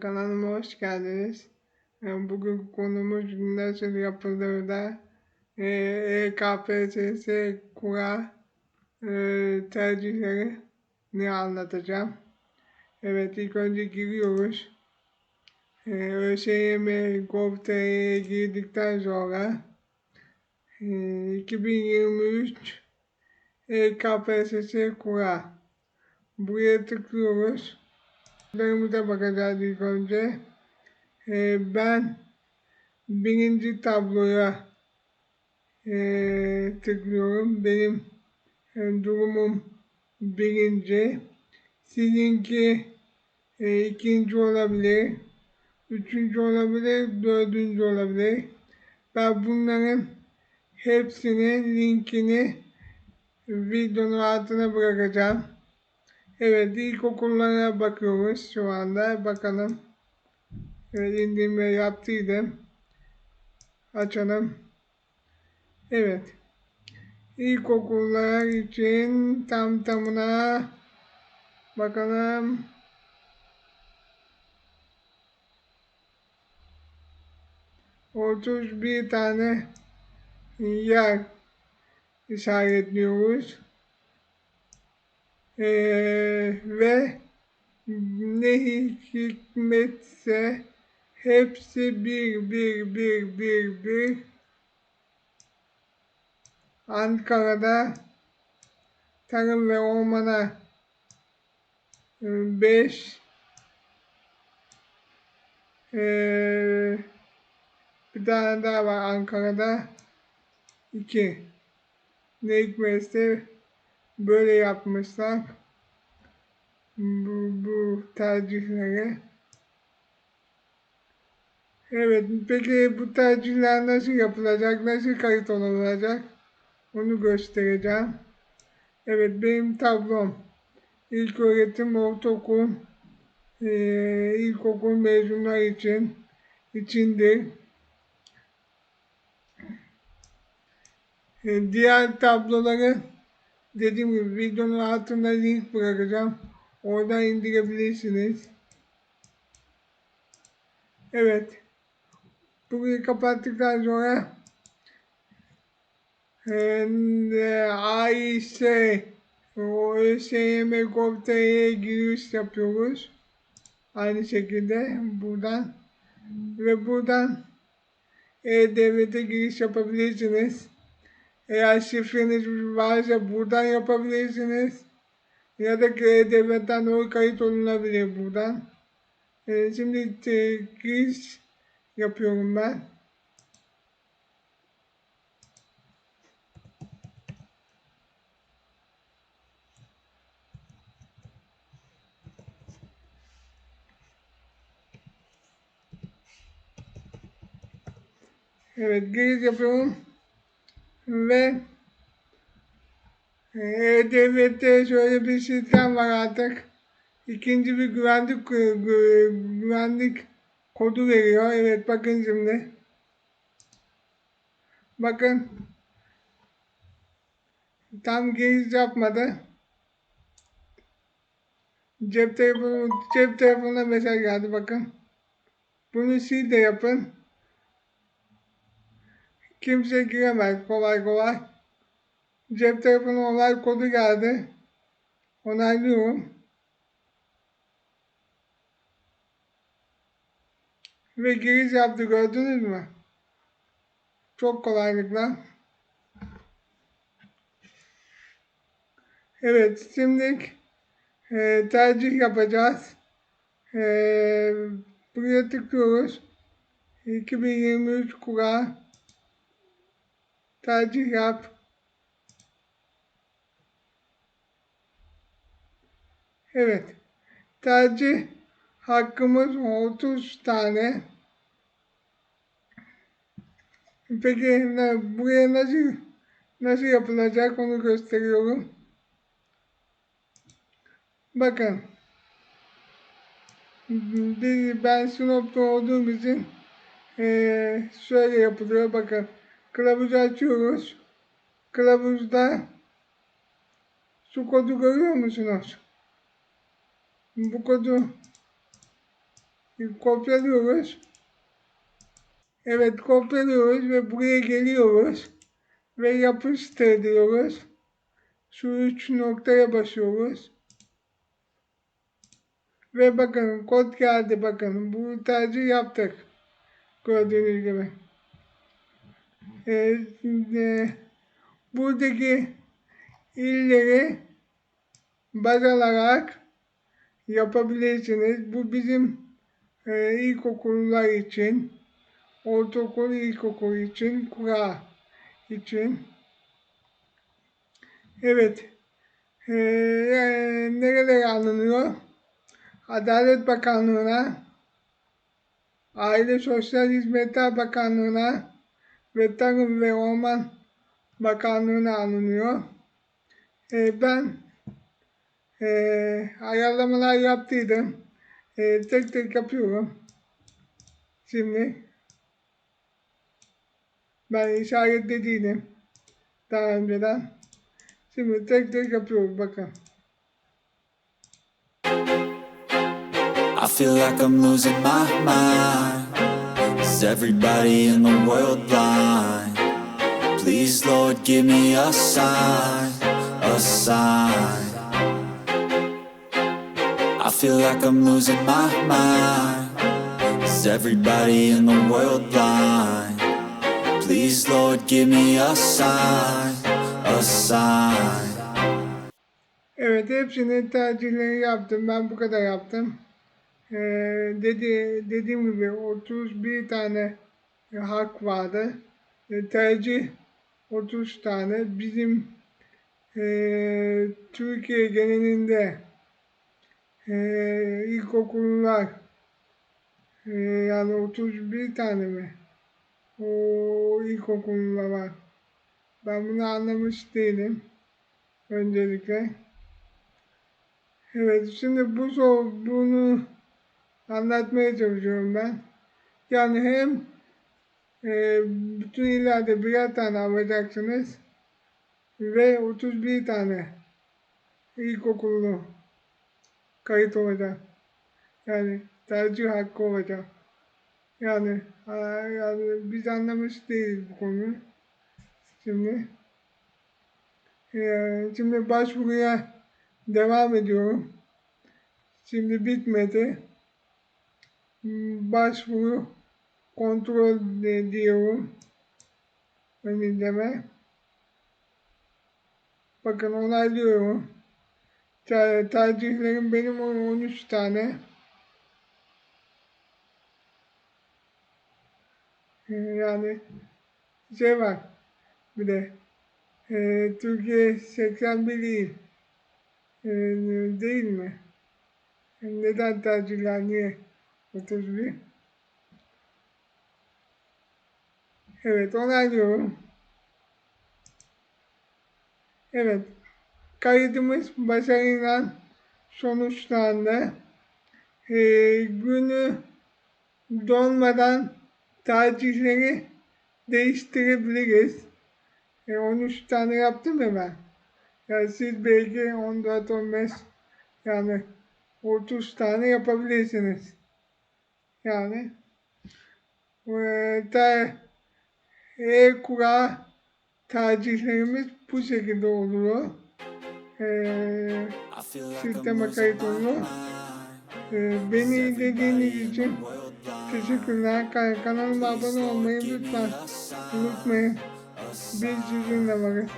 Kanalıma hoş geldiniz. Bugün konumuz nasıl yapılır da e, EKPSS kura e, tercihleri ne anlatacağım. Evet ilk önce giriyoruz. E, ÖSYM Gov.tr'ye girdikten sonra e, 2023 EKPSS kura buraya tıklıyoruz. Sorularımıza bakacağız ilk önce. Ee, ben birinci tabloya e, tıklıyorum. Benim e, durumum birinci. Sizinki e, ikinci olabilir. Üçüncü olabilir. Dördüncü olabilir. Ben bunların hepsinin linkini videonun altına bırakacağım. Evet ilkokullara bakıyoruz şu anda. Bakalım. Evet indirme yaptıydım. Açalım. Evet. İlkokullar için tam tamına bakalım. Otuz bir tane yer işaretliyoruz. Ee, ve ne hikmetse hepsi bir bir bir bir bir. Ankara'da tarım ve ormana e, beş. Ee, bir tane daha var Ankara'da. İki. Ne hikmetse böyle yapmışlar. Bu, bu tercihleri. Evet, peki bu tercihler nasıl yapılacak, nasıl kayıt olunacak? Onu göstereceğim. Evet, benim tablom. İlk öğretim, ortaokul, e, ilkokul mezunlar için içindir. E, diğer tabloları dediğim gibi videonun altında link bırakacağım. Oradan indirebilirsiniz. Evet. Burayı kapattıktan sonra e, AİS o ÖSYM Gov.tr'ye giriş yapıyoruz. Aynı şekilde buradan ve buradan E-Devlet'e giriş yapabilirsiniz. Eğer şifreniz varsa buradan yapabilirsiniz. Ya da devletten oy kayıt olunabilir buradan. Ee, şimdi e, giriş yapıyorum ben. Evet giriş yapıyorum ve e-Devlet'te şöyle bir sistem var artık. İkinci bir güvenlik güvenlik kodu veriyor. Evet bakın şimdi. Bakın. Tam giriş yapmadı. Cep telefonu cep telefonuna mesaj geldi bakın. Bunu siz de yapın. Kimse giremez kolay kolay. Cep telefonu olay kodu geldi. Onaylıyorum. Ve giriş yaptı gördünüz mü? Çok kolaylıkla. Evet şimdi e, tercih yapacağız. E, buraya tıklıyoruz. 2023 kura tercih yap. Evet. Tercih hakkımız 30 tane. Peki buraya nasıl nasıl yapılacak onu gösteriyorum. Bakın. Ben Sinop'ta olduğum için şöyle yapılıyor. Bakın. Kılavuzu açıyoruz. Kılavuzda şu kodu görüyor musunuz? Bu kodu kopyalıyoruz. Evet kopyalıyoruz ve buraya geliyoruz. Ve yapıştır diyoruz. Şu üç noktaya basıyoruz. Ve bakın kod geldi bakın. Bu tercih yaptık. Gördüğünüz gibi. Ee, şimdi buradaki illeri baz alarak yapabilirsiniz. Bu bizim e, ilkokullar için, ortaokul, ilkokul için, kura için. Evet. Ee, yani nerelere alınıyor? Adalet Bakanlığı'na, Aile Sosyal Hizmetler Bakanlığı'na ve Tarım ve Orman Bakanlığı'na alınıyor. Ee, ben e, ayarlamalar yaptıydım. E, tek tek yapıyorum. Şimdi ben işaretlediydim daha önceden. Şimdi tek tek yapıyorum bakın. I feel like I'm losing my mind. Is everybody in the world blind? Please, Lord, give me a sign, a sign. I feel like I'm losing my mind. Is everybody in the world blind? Please, Lord, give me a sign, a sign. Evet hepsini tercihleri yaptım. Ben bu kadar yaptım. Ee, dedi, dediğim gibi 31 tane e, hak vardı. E, tercih 30 tane. Bizim e, Türkiye genelinde e, ilkokullar e, yani 31 tane mi? O ilkokullar var. Ben bunu anlamış değilim. Öncelikle. Evet, şimdi bu sor, bunu anlatmaya çalışıyorum ben. Yani hem e, bütün illerde birer tane alacaksınız ve 31 tane ilkokullu kayıt olacak. Yani tercih hakkı olacak. Yani, yani biz anlamış değiliz bu konuyu. Şimdi e, şimdi başvuruya devam ediyorum. Şimdi bitmedi. Başvuru kontrol de- diyorum. Ön izleme. Bakın onaylıyorum. Ter- tercihlerim benim on- 13 tane. Ee, Yani şey var. Bir de e, Türkiye 81 il. Ee, değil mi? Neden tercihler niye 31? Evet onaylıyorum. Evet. Kaydımız başarıyla sonuçlandı. Ee, günü dolmadan tercihleri değiştirebiliriz. E, 13 tane yaptım ya ben. Yani siz belki 14-15 yani 30 tane yapabilirsiniz. Yani e, ter, e-kura tercihlerimiz bu şekilde oluyor. E, I'm sisteme kayıt oluyor. mind. E, beni izlediğiniz için teşekkürler. Kan- Kanalıma abone olmayı lütfen unutmayın. Biz sizinle varız.